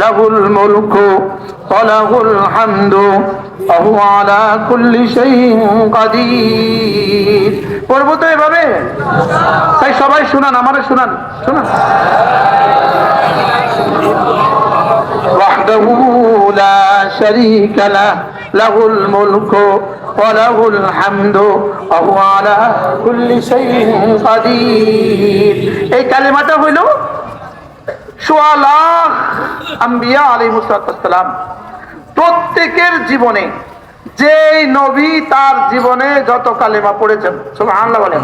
له الملك وله الحمد وهو على كل شيء قدير পড়বো তো এভাবে তাই সবাই শুনান আমারে শুনান শুনান وحده لا شريك له له الملك وله الحمد وهو على كل شيء قدير এই কালিমাটা হইল আম্বিয়া প্রত্যেকের জীবনে যেই নবী তার জীবনে যত কালেমা পড়েছেন, সুবহানাল্লাহ বলেন।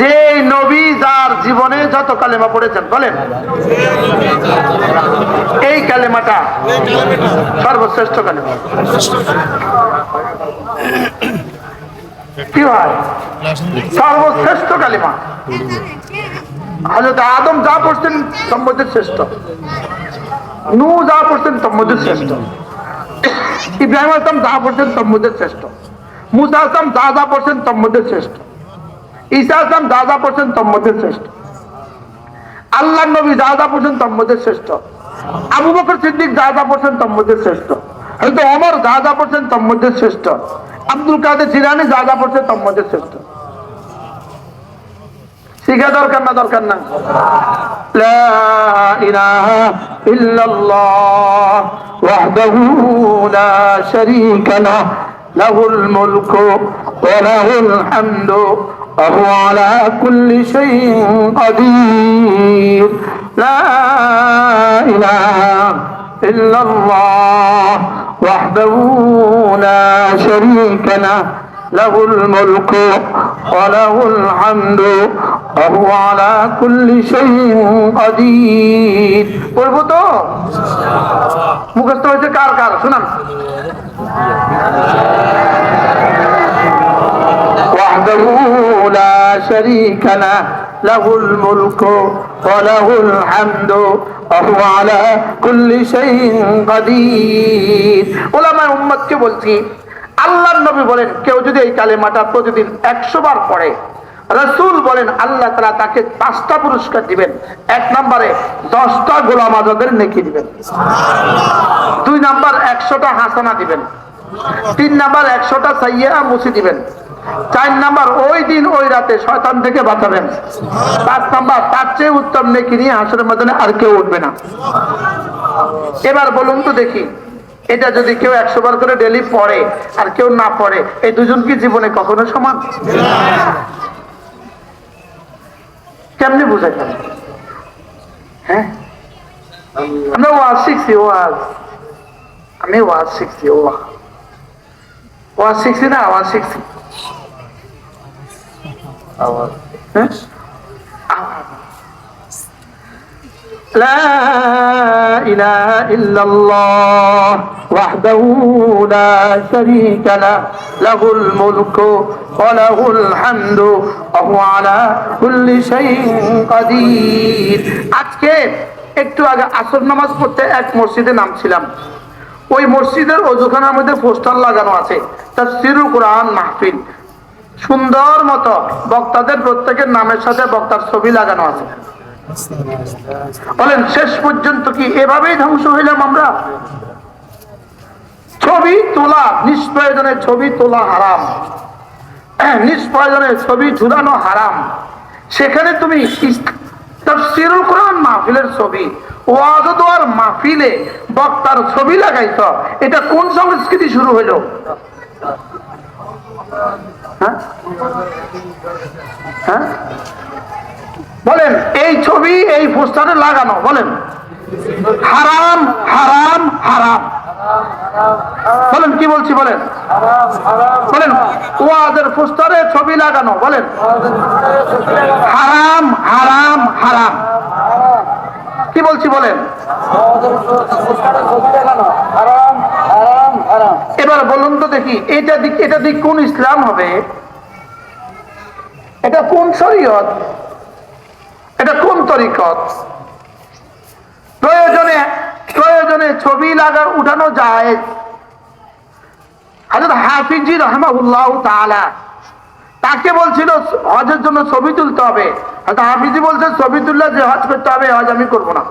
যে নবী যার জীবনে যত কালেমা পড়েছেন, বলেন। এই কালেমাটা সর্বশ্রেষ্ঠ কালেমা। কি সর্বশ্রেষ্ঠ কালিমা। হজরত আদম যা পড়ছেন শ্রেষ্ঠ। নু যা পড়ছেন সম্মতির শ্রেষ্ঠ। ইব্রাহিম আসলাম যা পড়ছেন সম্মতির শ্রেষ্ঠ। মুসা আসলাম যা যা পড়ছেন সম্মতির শ্রেষ্ঠ। ঈসা আসলাম যা যা পড়ছেন শ্রেষ্ঠ। আল্লাহ নবী যা যা পড়ছেন সম্মতির শ্রেষ্ঠ। আবু বকর সিদ্দিক যা যা পড়ছেন সম্মতির শ্রেষ্ঠ। হয়তো অমর যা যা পড়ছেন সম্মতির শ্রেষ্ঠ। আব্দুল কাদের জিরানি জায়গা যা পড়ছে তম্মদের শ্রেষ্ঠ। শিখা দরকার না দরকার না। وحده لا شريك له له الملك وله الحمد وهو على كل شيء قدير لا إله إلا الله وحده لا شريك له له الملك وله الحمد وهو على كل شيء قدير বলবো তো মুখস্থ হয়েছে কার কার শুনান وحده لا شريك له له الملك وله الحمد وهو على كل شيء قدير ওলামায়ে উম্মতকে বলছি আল্লাহর নবী বলেন কেউ যদি এই কালেমাটা প্রতিদিন একশো বার পড়ে রসুল বলেন আল্লাহ তারা তাকে পাঁচটা পুরস্কার দিবেন এক নম্বরে দশটা গোলাম আজাদের নেকি দিবেন দুই নাম্বার একশোটা হাসানা দিবেন তিন নাম্বার একশোটা সাইয়া মুছি দিবেন চার নাম্বার, ওই দিন, ওই রাতে শয়তান থেকে বাঁচাবেন। পাঁচ নাম্বার, তার চেয়ে উত্তম নেকি নিয়ে হাসরের মধ্যে আর কেউ উঠবে না। এবার বলুন তো দেখি, এটা যদি কেউ একশো বার করে ডেলি পড়ে আর কেউ না পড়ে, এই দুজন কি জীবনে কখনো সমান? কেমনি বুঝাই হ্যাঁ? আমরা ওয়াজ শিখছি, ওয়াজ। আমি ওয়াজ শিখছি ও ওয়াজ শিখছি না আওয়াজ শিখছি। لا إله إلا الله وحده لا شريك له له الملك وله الحمد وهو على كل شيء قدير আজকে একটু আগে আসর নামাজ পড়তে এক মসজিদে নামছিলাম। ওই মসজিদের অজুখানার মধ্যে পোস্টার লাগানো আছে তার সিরু কোরআন মাহফিল। সুন্দর মতো বক্তাদের প্রত্যেকের নামের সাথে বক্তার ছবি লাগানো আছে। বলেন, শেষ পর্যন্ত কি এভাবেই ধ্বংস হইলাম আমরা? ছবি তোলা, নিষ্প্রয়োজনে ছবি তোলা হারাম। নিষ্প্রয়োজনে ছবি ঝুলানো হারাম। সেখানে তুমি মাহফিলের ছবি ওয়াজ মাহফিলে বক্তার ছবি লাগাইছ। এটা কোন সংস্কৃতি শুরু হইল? হ্যাঁ? হ্যাঁ? বলেন, এই ছবি, এই পোস্টারে লাগানো, বলেন। হারাম হারাম হারাম। বলেন, কি বলছি, বলেন। বলেন, ওয়াজের পোস্টারে ছবি লাগানো, বলেন। হারাম হারাম হারাম। কি বলছি, বলেন। এবার বলুন তো দেখি, এটা দিক এটা দিক কোন ইসলাম হবে? এটা কোন শরীয়ত? এটা কোন তরিকত? প্রয়োজনে প্রয়োজনে ছবি লাগা, উঠানো যায়। হাজরত হাফিজি রহমাউল্লাহ তাআলা তাকে বলছিল, হজের জন্য ছবি তুলতে হবে। হাফিজি বলছে ছবি তুললে যে হজ করতে হবে, হজ আমি করব না।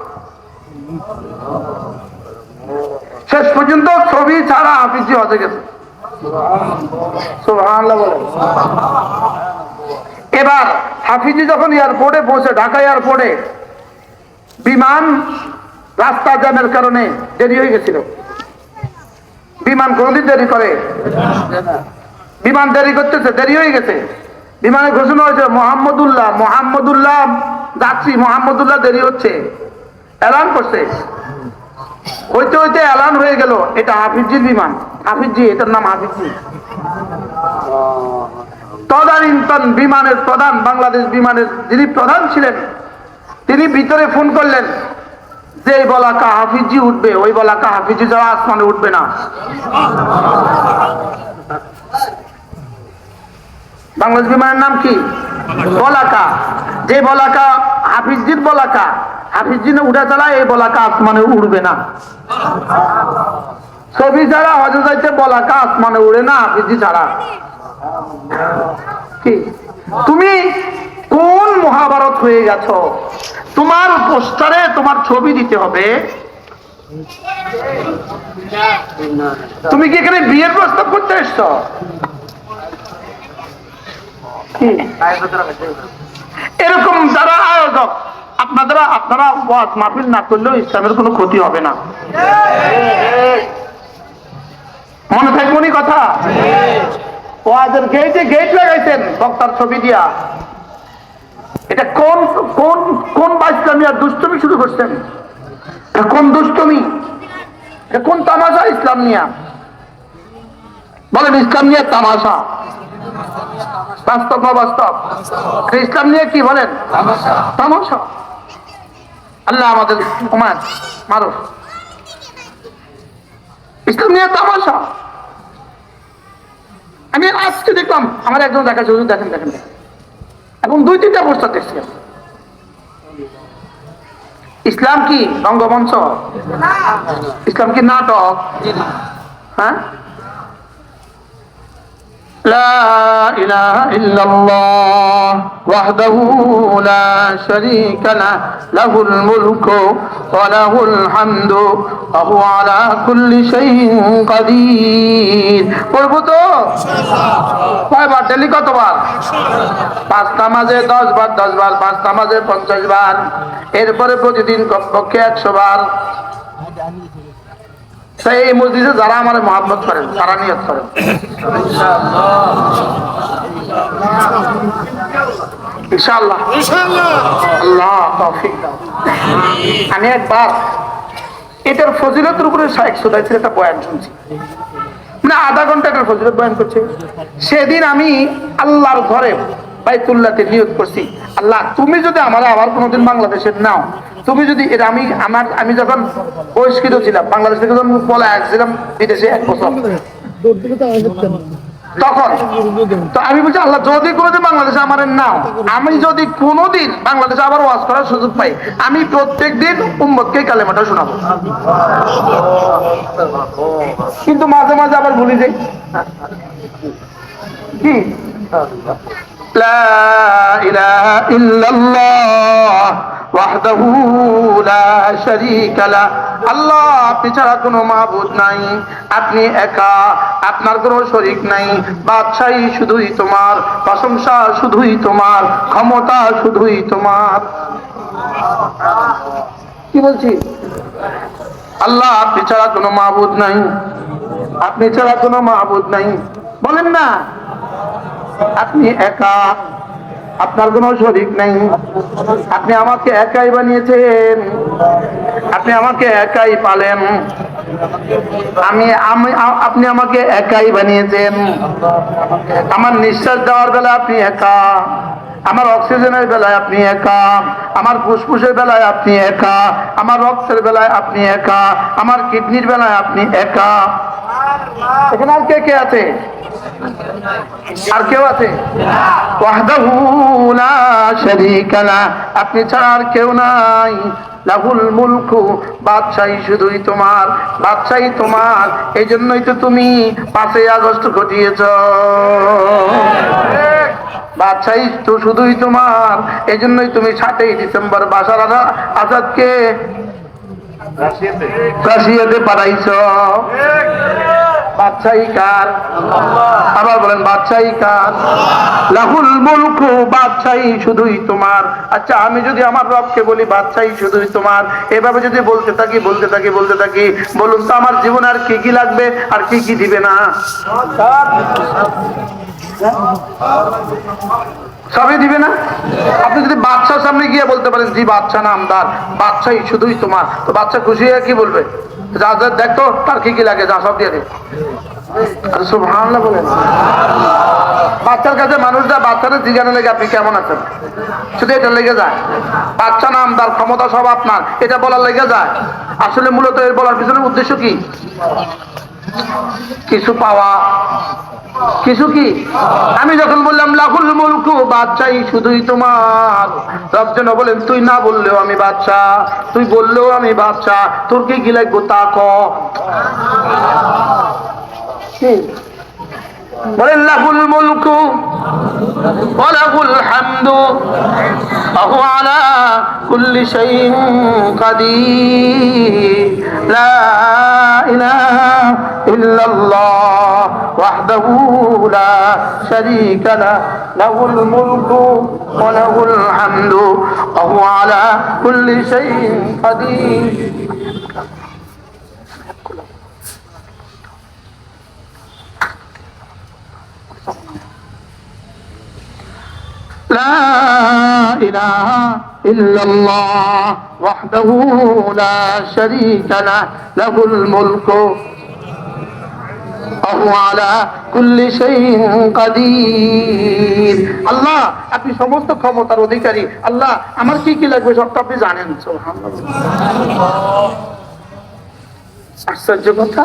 শেষ পর্যন্ত ছবি ছাড়া হাফিজি হজে গেছে। এবার হাফিজি যখন এয়ারপোর্টে পৌঁছে, ঢাকা এয়ারপোর্টে, বিমান রাস্তা জ্যামের কারণে দেরি হয়ে গেছিল। বিমান কোনদিন দেরি করে? বিমান দেরি করতেছে, দেরি হয়ে গেছে। বিমানে ঘোষণা হয়েছে, মোহাম্মদুল্লাহ মোহাম্মদুল্লাহ যাচ্ছি মোহাম্মদুল্লাহ দেরি হচ্ছে। এলান করছে। হইতে হইতে গেল, এটা হাফিজির বিমান। হাফিজি এটার নাম হাফিজি তদানীন্তন বিমানের প্রধান, বাংলাদেশ বিমানের যিনি প্রধান ছিলেন, তিনি ভিতরে ফোন করলেন যে বলাকা হাফিজি উঠবে, ওই বলাকা হাফিজি যারা আসমানে উঠবে না। বাংলাদেশ বিমানের নাম কি? বলাকা। যে বলাকা হাফিজির বলাকা হাফিজিনে উঠা চালায় এই বলাকা আসমানে উড়বে না। ছবি ছাড়া হজে যাইতে বলাকা আসমানে উড়ে না হাফিজি ছাড়া? কি? তুমি কোন মহাভারত হয়ে গেছ? তোমার পোস্টারে তোমার ছবি দিতে হবে। তুমি কি এখানে বিয়ের প্রস্তাব করতে এসছ? কি? এরকম যারা আয়োজক আপনারা আপনারা ওয়াজ মাহফিল না করলেও ইসলামের কোনো ক্ষতি হবে না। মনে থাকবনি কথা? ওয়াজের গেটে গেট লাগাইছেন, বক্তার ছবি দিয়া। এটা কোন কোন কোন বাইসলামিয়া দুষ্টমি শুরু করছেন? কোন দুষ্টমি? কোন তামাশা ইসলাম নিয়া? বলেন, ইসলাম নিয়ে তামাশা। বাস্তব না বাস্তব? ইসলাম নিয়ে কি বলেন? তামাশা। আল্লাহ আমাদের ওমান মারো ইসলাম নিয়ে তামাশা। আমি আজকে দেখলাম, আমার একজন দেখা হুজুর দেখেন দেখেন। এবং দুই, তিনটা পোস্টার দেখছি ইসলাম কি রঙ্গমঞ্চ ইসলাম কি নাটক? হ্যাঁ? لا إله إلا الله وحده لا شريك له له الملك وله الحمد وهو على كل شيء قدير পড়ব তো? কয়বার? ডেলি কতবার? পাঁচ নামাজে দশ বার দশ বার পাঁচ নামাজে পঞ্চাশ বার। এরপরে প্রতিদিন কমপক্ষে একশো বার। তাই এই মসজিদে যারা আমার মহাব্বত করেন তারা নিয়ত করেন। ইনশাআল্লাহ। আল্লাহ তৌফিক দাও। আমি একবার এটার ফজিলতের উপরে শাহেক একটা বয়ান শুনছি। মানে আধা ঘণ্টা একটা ফজিলত বয়ান করছে। সেদিন আমি আল্লাহর ঘরে বাইতুল্লাহতে নিয়োগ করছি। আল্লাহ, তুমি যদি আমার আবার কোনোদিন বাংলাদেশে নাও, তুমি যদি এটা আমি, আমার, আমি যখন বহিষ্কৃত ছিলাম, বাংলাদেশ থেকে যখন বলে আসছিলাম, বিদেশে এক বছর। তখন, তো আমি বলছি, আল্লাহ, যদি কোনোদিন বাংলাদেশে আমার নাও, আমি যদি কোনোদিন বাংলাদেশে আবার ওয়াজ করার সুযোগ পাই, আমি প্রত্যেক দিন উম্মতকে কালেমাটা শোনাবো। কিন্তু মাঝে মাঝে আবার ভুলে যাই। কি? لا إله إلا الله وحده لا شريك له আল্লাহ, আপনি ছাড়া কোনো মাহবুদ নাই। আপনি একা, আপনার কোনো শরিক নাই। বাদশাহী শুধুই তোমার, প্রশংসা শুধুই তোমার, ক্ষমতা শুধুই তোমার। কি বলছি? আল্লাহ, আপনি ছাড়া কোনো মাহবুদ নাই। আপনি ছাড়া কোনো মাহবুদ নাই। বলেন না। আপনি একা, আপনার কোনো শরিক নেই। আপনি আমাকে একাই বানিয়েছেন, আপনি আমাকে একাই পালেন। আমি আমি আপনি আমাকে একাই বানিয়েছেন। আমার নিঃশ্বাস দেওয়ার বেলা আপনি একা। আমার অক্সিজেনের বেলায় আপনি একা, আমার ফুসফুসের বেলায় আপনি একা, আমার রক্তের বেলায় আপনি একা, আমার কিডনির বেলায় আপনি একা। এখানে আর কে কে আছে? আর কেউ আছে? আপনি ছাড়া আর কেউ নাই। লাহুল মুলকু, বাদশাহী শুধুই তোমার, বাদশাহী তোমার। এই জন্যই তো তুমি পাঁচই আগস্ট ঘটিয়েছ। বাদশাহী তো শুধুই তোমার। এই জন্যই তুমি সাতই ডিসেম্বর বাসার আজা- আজাদকে রাশিয়াতে পাঠাইছ। বাদশাহী কার? আবার বলেন, বাদশাহী কার? লাহুল মুলকু, বাদশাহী শুধুই তোমার। আচ্ছা আমি যদি আমার রবকে বলি, বাদশাহী শুধুই তোমার। এভাবে যদি বলতে থাকি বলতে থাকি বলতে থাকি, বলুন তো আমার জীবন আর কি কি লাগবে, আর কি কি দিবে না? সবই দিবে না? আপনি যদি বাচ্চার সামনে গিয়ে বলতে পারেন, জি বাচ্চা না আমদার বাচ্চাই শুধুই তোমার। তো বাচ্চা খুশি হয়ে কি বলবে? যা যা দেখতো তার কি কি লাগে, যা, সব দিয়ে বাচ্চার কাছে মানুষরা বাচ্চাদের জিজ্ঞাসা লেগে আপনি কেমন আছেন? শুধু এটা লেগে যায়। বাচ্চা নাম, তার ক্ষমতা সব আপনার, এটা বলার লেগে যায়। আসলে মূলত এর বলার পিছনে উদ্দেশ্য কি? কিছু পাওয়া। কিছু কি? আমি যখন বললাম, লাহুল মুলকু, বাদশাহী শুধুই তোমার। রব যেন বলেন তুই না বললেও আমি বাচ্চা তুই বললেও আমি বাচ্চা তোর কি লাগবো তা কি? বলেন লাহুল মুলকু ওয়ালাহুল হামদু আহু আলা কুল্লি শাইইন কাদির লা ইলাহা ইল্লাল্লাহ وحده لا شريك له له الملك وله الحمد وهو على كل شيء قدير لا إله إلا الله وحده لا شريك له له الملك আল্লাহ, আপনি সমস্ত ক্ষমতার অধিকারী। আল্লাহ, আমার কি কি লাগবে সবটা আপনি জানেন আশ্চর্য কথা।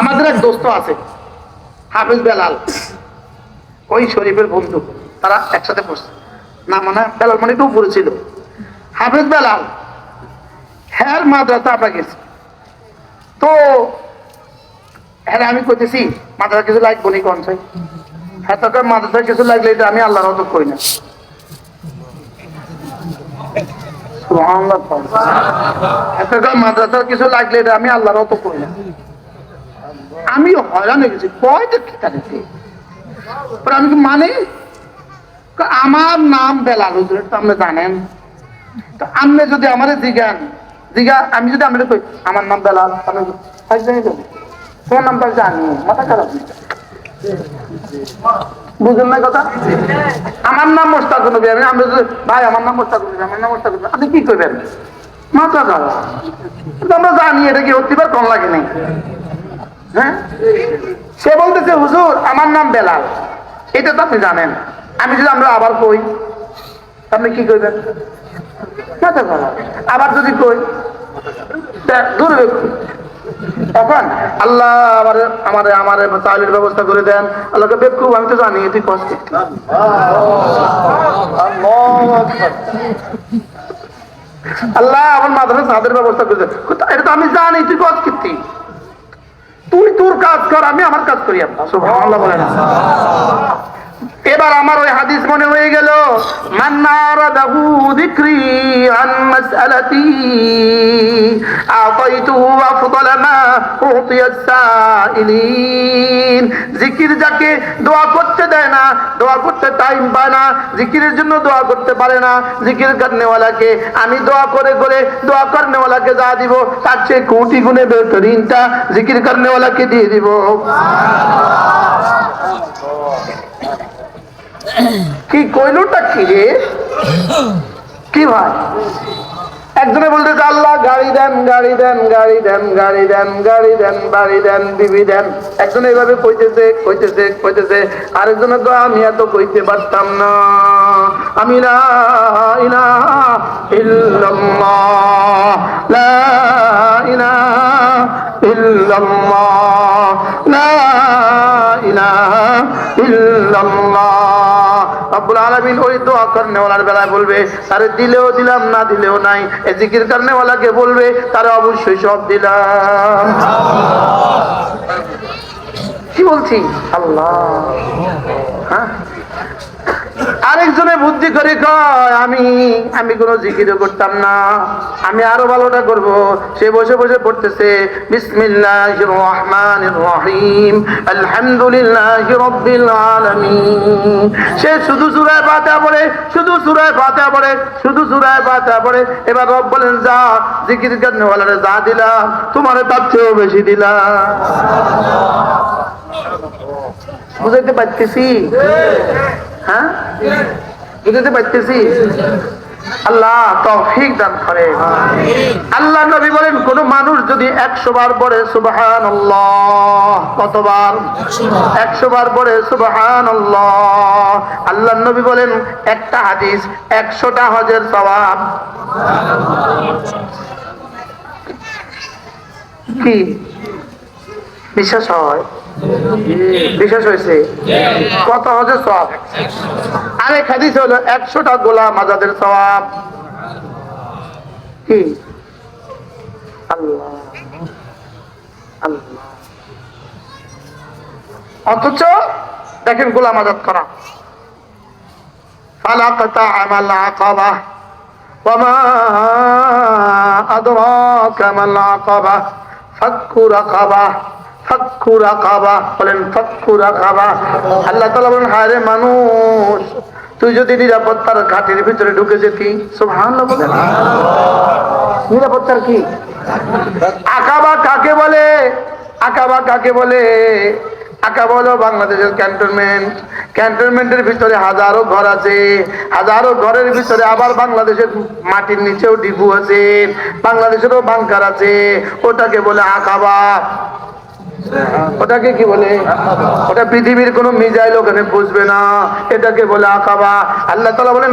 আমাদের এক দোস্ত আছে। হাফিজ বেলাল। ওই শরীফের বন্ধু, তারা একসাথে পড়ছে। না মানে বেলাল মানে একটু উপরে ছিল। হাফেজ বেলাল, হ্যার মাদ্রাসা আমরা গেছি তো হ্যাঁ আমি কইতেছি, মাদ্রাসা কিছু লাগবো নি কোন চাই হ্যাঁ তোকে মাদ্রাসা কিছু লাগলে এটা আমি আল্লাহর হতো করি না। হ্যাঁ মাদ্রাসার কিছু লাগলে এটা আমি আল্লাহর হতো করি না। আমি হয়রান হয়ে গেছি কয় তো কি তাদেরকে আমি মানে? আমার নাম বেলাল হুজুর তো আপনি জানেন। তো আপনি যদি আমার জিজ্ঞান জিজ্ঞা আমি যদি আমরা কই, আমার নাম বেলাল আমি জানি, মাথা খারাপ বুঝলেন না কথা? আমার নাম মোস্তাক নবী, আমি যদি ভাই, আমার নাম মোস্তাক নবী, আমার নাম মোস্তাক আপনি কি করবেন মাথা খারাপ। আমরা জানি এটা কি হতে পারে কম লাগে নাই। হ্যাঁ? সে বলতেছে, হুজুর, আমার নাম বেলাল। এটা তো আপনি জানেন। আমি যদি আমরা আবার কই, আপনি কি করবেন আবার যদি কই এখন আল্লাহ আমার আমার আমার ব্যবস্থা করে দেন। আল্লাহকে বেকুব আমি তো জানি, তুই কষ্ট আল্লাহ আমার মাদ্রাসা ব্যবস্থা করে দেন। এটা তো আমি জানি, তুই কষ্ট তুই তোর কাজ কর আমি আমার কাজ করি আপনার বলেন। এবার আমার ওই হাদিস মনে হয়ে গেল জিকির যাকে দোয়া করতে দেয় না, দোয়া করতে টাইম পায় না, জিকিরের জন্য দোয়া করতে পারে না, জিকির করনেওয়ালাকে। আমি দোয়া করে করে দোয়া করনেওয়ালাকে যা দিব, তার চেয়ে কোটি গুণে বেহতরিনটা জিকির করনেওয়ালাকে দিয়ে দিব। কি কইলটা কি রে? কি ভাই? একজনে বলতে আল্লাহ, গাড়ি দেন গাড়ি দেন গাড়ি দেন গাড়ি দেন গাড়ি দেন, বাড়ি দেন, বিবি দেন। একজন এইভাবে কইতেছে কইতেছে কইতেছে। আরেকজন তো আমি এত কইতে পারতাম না। আমি লা ইলাহা ইল্লাল্লাহ, লা ইলাহা ইল্লাল্লাহ, লা ইলাহা ইল্লাল্লাহ। রব্বুল আলামিন ওই দোয়া করনেওয়ালার বেলায় বলবে তারে দিলেও দিলাম না দিলেও নাই। এ জিকির কর্নেওয়ালাকে বলবে তারে অবশ্যই সব দিলাম। কি বলছি? আল্লাহ। হ্যাঁ? আরেকজনে বুদ্ধি করে কয়, আমি আমি কোনো জিকিরও করতাম না। আমি আরও ভালোটা করব। সে বসে বসে পড়তেছে, বিসমিল্লাহির রহমানির রহিম, আলহামদুলিল্লাহি রাব্বিল আলামিন। সে শুধু সূরা ফাতিহা পড়ে, শুধু সূরা ফাতিহা পড়ে, শুধু সূরা ফাতিহা পড়ে। এবার রব বলেন, যা, জিকির করনে ওয়ালারে যা দিলা তোমারে তার চেয়েও বেশি দিলাম। বুঝাইতে পারতেছি? হ্যাঁ? বুঝতে পারতেছি? আল্লাহ তৌফিক দান করে। আল্লাহ নবী বলেন, কোন মানুষ যদি একশো বার পড়ে সুবহান কতবার? একশো বার পড়ে সুবহান আল্লাহ নবী বলেন, একটা হাদিস, একশোটা হজের সবাব কি? বিশ্বাস হয় বিশ্বাস হয়েছে কত হজের সব আরেক হাদিস হলো একশোটা গোলাম আজাদের সবাব কি আল্লাহ আল্লাহ অথচ দেখেন গোলাম আজাদ করা ফালাকতা আমাল আকাবা وما أدراك ما العقبة فك رقبة বলেন আল্লাহ তাআলা বলেন মানুষ, তুই যদি নিরাপত্তার ভিতরে কি? আকাবা কাকে বলে? আকাবা কাকে বলে? আকাবা হলো বাংলাদেশের ক্যান্টনমেন্ট। ক্যান্টনমেন্টের ভিতরে হাজারো ঘর আছে। হাজারো ঘরের ভিতরে আবার বাংলাদেশের মাটির নিচেও ডিপু আছে। বাংলাদেশেরও বাংকার আছে। ওটাকে বলে আকাবা। ওটাকে কি বলে? ওটা পৃথিবীর কোন মিজাইল ওখানে বুঝবে না। এটাকে বলে আকাবা। আল্লাহ তালা বলেন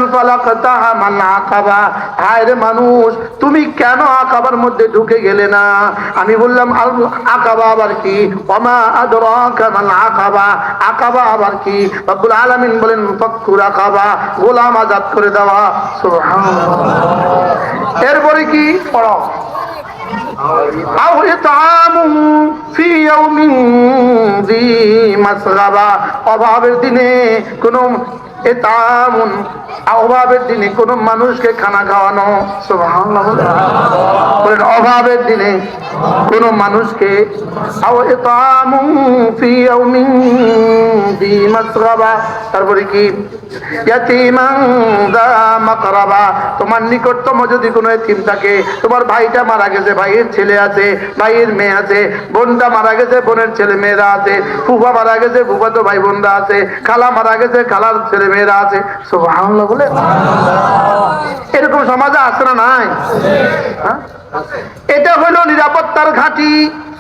আকাবা। হায় রে মানুষ, তুমি কেন আকাবার মধ্যে ঢুকে গেলে না? আমি বললাম আকাবা আবার কি? ওমা আদরাকা মাল আকাবা। আকাবা আবার কি? রব্বুল আলামিন বলেন, ফক্কুর আকাবা। গোলাম আজাদ করে দেওয়া। এরপরে কি? পড়ো أو إطعام في يوم ذي مسغبة অভাবের দিনে কোন অভাবের দিনে কোন মানুষকে খানা খাওয়ানো অভাবের দিনে কোন মানুষকে তারপরে কি? তোমার নিকটতম যদি কোনো এতিম থাকে, তোমার ভাইটা মারা গেছে, ভাইয়ের ছেলে আছে, ভাইয়ের মেয়ে আছে, বোনটা মারা গেছে, বোনের ছেলে মেয়েরা আছে, ফুফা মারা গেছে, ফুফা তো ভাই বোনরা আছে, খালা মারা গেছে, খালার ছেলে মেয়েরা আছে সুবহানাল্লাহ বলে? এরকম সমাজে আছে না নাই? হ্যাঁ? এটা হলো নিরাপত্তার ঘাঁটি।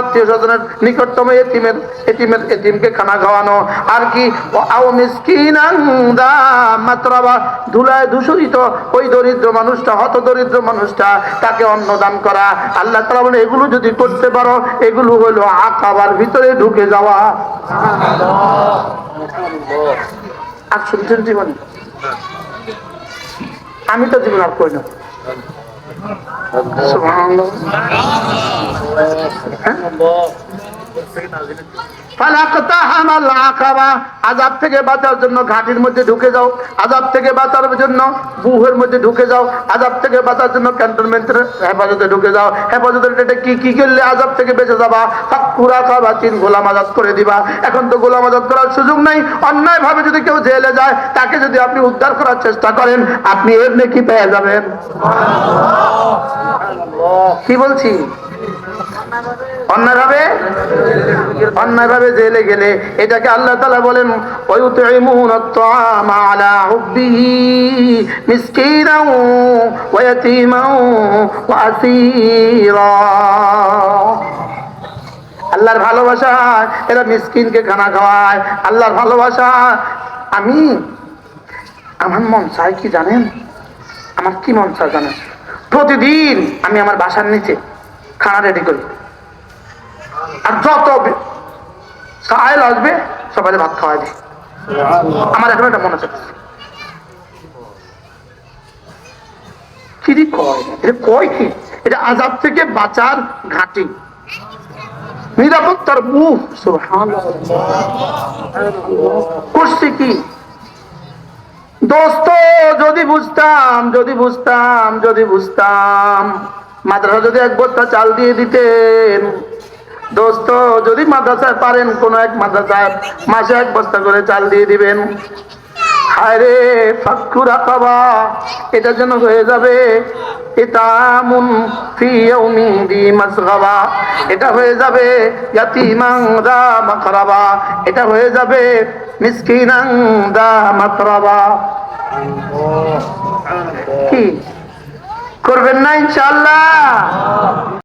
আত্মীয় স্বজনের নিকটতম এতিমের এতিমের এতিমকে খানা খাওয়ানো। আর কি? দা মাতরাবা। ধুলায় দূষিত ওই দরিদ্র মানুষটা হত দরিদ্র মানুষটা, তাকে অন্ন দান করা। আল্লাহ তাআলা বলে এগুলো যদি করতে পারো, এগুলো হলো আকাবার ভিতরে ঢুকে যাওয়া। আর শুনছেন জীবন? আমি তো জীবন আর করি না। সুবহানাল্লাহ। আযাব থেকে বাঁচার জন্য ঘাটির মধ্যে ঢুকে যাও আযাব থেকে বাঁচার জন্য বুহের মধ্যে ঢুকে যাও আযাব থেকে বাঁচার জন্য ক্যান্টনমেন্টের হেফাজতে ঢুকে যাও। হেফাজতের ডেটে কি কি করলে আযাব থেকে বেঁচে যাবা? ফাকুরা খাবা তিন গোলাম আজাদ করে দিবা। এখন তো গোলাম আজাদ করার সুযোগ নাই। অন্যায় ভাবে যদি কেউ জেলে যায় তাকে যদি আপনি উদ্ধার করার চেষ্টা করেন আপনি এর কি পেয়ে যাবেন। কি বলছি? অন্যভাবে? জেলে গেলে এটাকে আল্লাহ তালা বলেন আল্লাহর ভালোবাসা এরা মিসকিনকে খানা খাওয়ায়। আল্লাহর ভালোবাসা আমি, আমার মন চায় কি জানেন? আমার কি মন চায় জানেন? প্রতিদিন আমি আমার বাসার নিচে খানা রেডি করি। আর যত সাহেল আসবে সবাই ভাত খাওয়াই দিই আমার এখন একটা মনে চাচ্ছে কি কয়? এটা কি? এটা আজাব থেকে বাঁচার কি? দোস্ত, যদি বুঝতাম যদি বুঝতাম যদি বুঝতাম, মাদ্রাসা যদি এক বস্তা চাল দিয়ে দিতেন দোস্ত যদি মাদ্রাসায় পারেন কোন এক মাদ্রাসায় মাসে এক বস্তা করে চাল দিয়ে দিবেন। হায় রে ফাক্কু রাখাবা এটা যেন হয়ে যাবে। ইতামুন ফি ইয়াউমিন দি মাসগাবা এটা হয়ে যাবে। দা মাকরাবা এটা হয়ে যাবে। দা মাতরাবা কি? করবেন না ইনশাআল্লাহ?